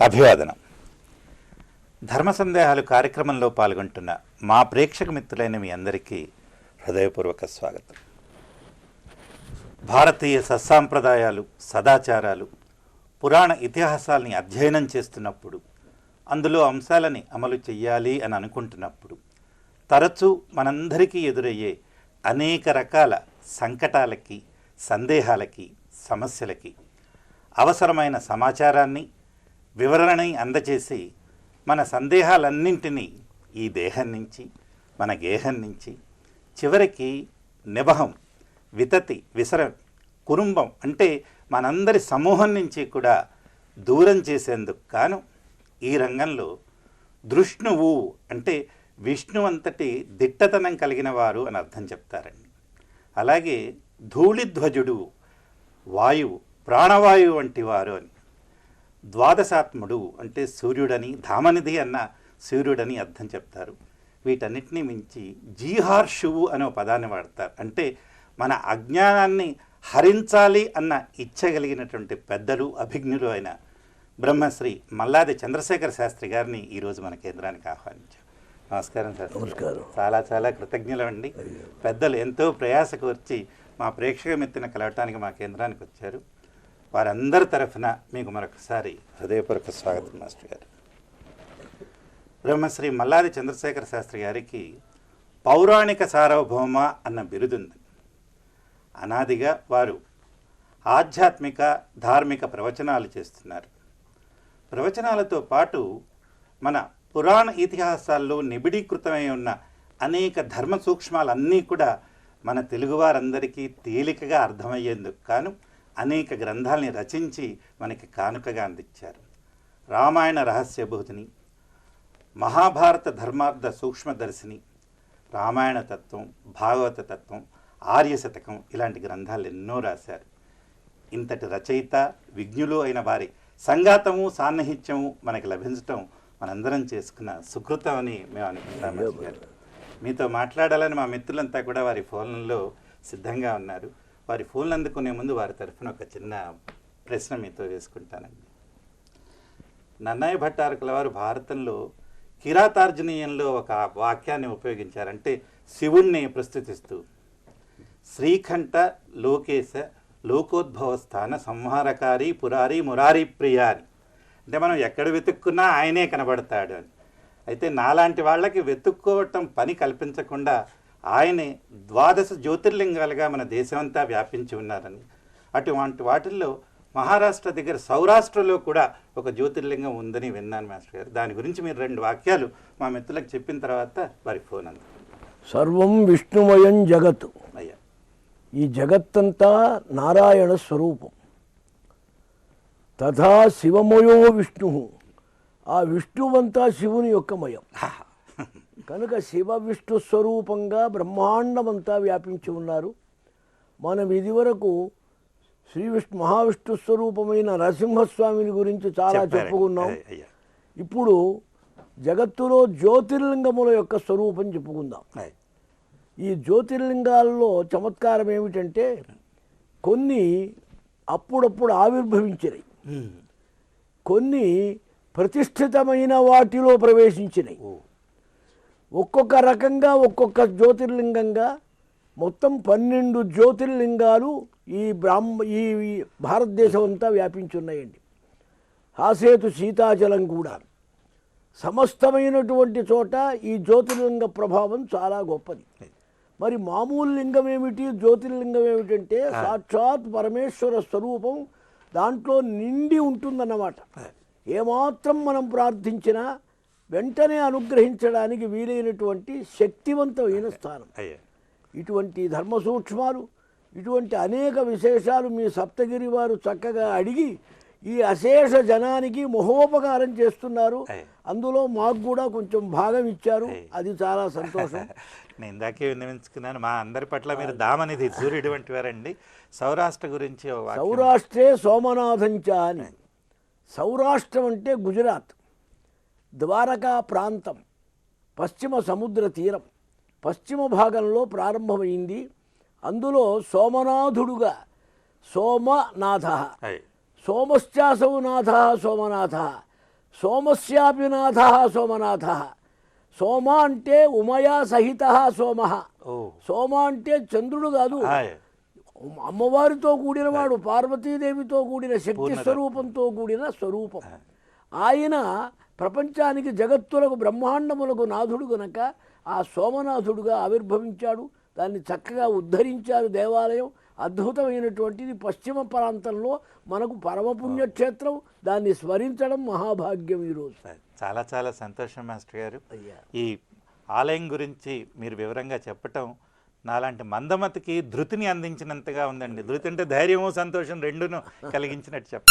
అభివాదనం. ధర్మ సందేహాలు కార్యక్రమంలో పాల్గొంటున్న మా ప్రేక్షక మిత్రులైన మీ అందరికీ హృదయపూర్వక స్వాగతం. భారతీయ సత్సాంప్రదాయాలు సదాచారాలు పురాణ ఇతిహాసాల్ని అధ్యయనం చేస్తున్నప్పుడు అందులో అంశాలని అమలు చెయ్యాలి అని అనుకుంటున్నప్పుడు తరచూ మనందరికీ ఎదురయ్యే అనేక రకాల సంకటాలకి సందేహాలకి సమస్యలకి అవసరమైన సమాచారాన్ని వివరణని అందచేసి మన సందేహాలన్నింటినీ ఈ దేహం నుంచి మన గేహం నుంచి చివరికి నిబహం వితతి విసరం కుటుంబం అంటే మనందరి సమూహం నుంచి కూడా దూరం చేసేందుకు కాను ఈ రంగంలో దృష్ణువు అంటే విష్ణు అంతటి దిట్టతనం కలిగిన వారు అని అర్థం చెప్తారండి. అలాగే ధూళిధ్వజుడు వాయువు ప్రాణవాయువు వంటి వారు అని. ద్వాదశాత్ముడు అంటే సూర్యుడని ధామనిధి అన్న సూర్యుడని అర్థం చెప్తారు. వీటన్నిటినీ మించి జీహార్షువు అనే పదాన్ని వాడతారు. అంటే మన అజ్ఞానాన్ని హరించాలి అన్న ఇచ్చగలిగినటువంటి పెద్దలు అభిజ్ఞులు అయిన బ్రహ్మశ్రీ మల్లాది చంద్రశేఖర శాస్త్రి గారిని ఈరోజు మన కేంద్రానికి ఆహ్వానించాం. నమస్కారం సార్. నమస్కారం. చాలా చాలా కృతజ్ఞులండి పెద్దలు ఎంతో ప్రయాస కూర్చి మా ప్రేక్షక మిత్రుని కలవటానికి మా కేంద్రానికి వచ్చారు. వారందరి తరఫున మీకు మరొకసారి హృదయపూర్వక స్వాగతం మాస్టర్ గారు. బ్రహ్మశ్రీ మల్లాది చంద్రశేఖర శాస్త్రి గారికి పౌరాణిక సార్వభౌమ అన్న బిరుదుంది. అనాదిగా వారు ఆధ్యాత్మిక ధార్మిక ప్రవచనాలు చేస్తున్నారు. ప్రవచనాలతో పాటు మన పురాణ ఇతిహాసాల్లో నిబిడీకృతమై ఉన్న అనేక ధర్మ సూక్ష్మాలన్నీ కూడా మన తెలుగువారందరికీ తేలికగా అర్థమయ్యేందుకు కాను అనేక గ్రంథాలని రచించి మనకి కానుకగా అందించారు. రామాయణ రహస్యభూతిని మహాభారత ధర్మార్థ సూక్ష్మదర్శిని రామాయణ తత్వం భాగవత తత్వం ఆర్యశతకం ఇలాంటి గ్రంథాలు ఎన్నో రాశారు. ఇంతటి రచయిత విజ్ఞులు అయిన వారి సంఘాతము సాన్నిహిత్యము మనకి లభించటం మనందరం చేసుకున్న సుకృతం అని మేము అనుకుంటాము మీతో మాట్లాడాలని మా మిత్రులంతా కూడా వారి ఫోన్లలో సిద్ధంగా ఉన్నారు. వారి ఫోన్లు అందుకునే ముందు వారి తరఫున ఒక చిన్న ప్రశ్న మీతో వేసుకుంటానండి. నన్నయ్య భట్టారకుల వారు భారతంలో కిరాతార్జునీయంలో ఒక వాక్యాన్ని ఉపయోగించారంటే శివుణ్ణి ప్రస్తుతిస్తూ శ్రీకంఠ లోకేశ లోకోద్భవ స్థాన సంహారకారి పురారి మురారి ప్రియ అని. అంటే మనం ఎక్కడ వెతుక్కున్నా ఆయనే కనబడతాడు అని. అయితే నాలాంటి వాళ్ళకి వెతుక్కోవటం పని కల్పించకుండా ఆయనే ద్వాదశ జ్యోతిర్లింగాలుగా మన దేశమంతా వ్యాపించి ఉన్నారని. అటువంటి వాటిల్లో మహారాష్ట్ర దగ్గర సౌరాష్ట్రలో కూడా ఒక జ్యోతిర్లింగం ఉందని విన్నాను మాస్టర్ గారు. దాని గురించి మీరు రెండు వాక్యాలు మా మిత్రులకు చెప్పిన తర్వాత వారి ఫోన్ అంది. సర్వం విష్ణుమయం జగత్. అయ్యా. ఈ జగత్తంతా నారాయణ స్వరూపం. తథా శివమయో విష్ణు. ఆ విష్ణువంతా శివుని యొక్క మయం. కనుక శివ విష్ణు స్వరూపంగా బ్రహ్మాండమంతా వ్యాపించి ఉన్నారు. మనం ఇదివరకు శ్రీ విష్ణు మహావిష్ణు స్వరూపమైన నరసింహస్వామిని గురించి చాలా. చెప్పుకున్నాం. ఇప్పుడు జగత్తులో జ్యోతిర్లింగముల యొక్క స్వరూపం చెప్పుకుందాం. ఈ జ్యోతిర్లింగాల్లో చమత్కారం ఏమిటంటే కొన్ని అప్పుడప్పుడు ఆవిర్భవించినాయి. కొన్ని ప్రతిష్ఠితమైన వాటిలో ప్రవేశించినాయి. ఒక్కొక్క రకంగా ఒక్కొక్క జ్యోతిర్లింగంగా మొత్తం పన్నెండు జ్యోతిర్లింగాలు ఈ బ్రాహ్మ ఈ భారతదేశం అంతా వ్యాపించున్నాయండి. హాసేతు సీతాచలం కూడా. సమస్తమైనటువంటి చోట ఈ జ్యోతిర్లింగ ప్రభావం చాలా గొప్పది. మరి మామూలు లింగం ఏమిటి? జ్యోతిర్లింగం ఏమిటంటే సాక్షాత్ పరమేశ్వర స్వరూపం దాంట్లో నిండి ఉంటుందన్నమాట. ఏమాత్రం మనం ప్రార్థించినా వెంటనే అనుగ్రహించడానికి వీలైనటువంటి శక్తివంతమైన స్థానం. ఇటువంటి ధర్మ సూక్ష్మాలు ఇటువంటి అనేక విశేషాలు మీ సప్తగిరి వారు చక్కగా అడిగి ఈ అశేష జనానికి మహోపకారం చేస్తున్నారు. అందులో మాకు కూడా కొంచెం భాగం ఇచ్చారు. అది చాలా సంతోషం. నేను ఇందాకే విన్నవించుకున్నాను మా అందరి పట్ల మీరు దామనిధి సూర్యుడు వంటి వారండి సౌరాష్ట్ర గురించి. సౌరాష్ట్రే సోమనాథంచ అని. సౌరాష్ట్రం అంటే గుజరాత్. ద్వారకా ప్రాంతం పశ్చిమ సముద్ర తీరం పశ్చిమ భాగంలో ప్రారంభమైంది అందులో సోమనాథుడుగా సోమనాథ అయ్య. సోమశ్చాసౌ నాథ సోమనాథ సోమస్యాపి నాథ సోమనాథ సోమ అంటే ఉమయా సహిత సోమ సోమ అంటే చంద్రుడు కాదు. అమ్మవారితో కూడినవాడు పార్వతీదేవితో కూడిన శక్తి. స్వరూపంతో కూడిన స్వరూపం ఆయన ప్రపంచానికి జగత్తులకు బ్రహ్మాండములకు నాథుడు గనక ఆ సోమనాథుడుగా ఆవిర్భవించాడు దాన్ని చక్కగా ఉద్ధరించారు దేవాలయం. అద్భుతమైనటువంటిది పశ్చిమ ప్రాంతంలో మనకు పరమ పుణ్యక్షేత్రం దాన్ని స్మరించడం మహాభాగ్యం ఈరోజు. చాలా చాలా సంతోషం మాస్టర్ గారు. అయ్యా. ఈ ఆలయం గురించి మీరు వివరంగా చెప్పటం నాలాంటి మందమతికి ధృతిని అందించినంతగా ఉందండి. ధృతి అంటే ధైర్యము సంతోషం రెండును కలిగించినట్టు చెప్ప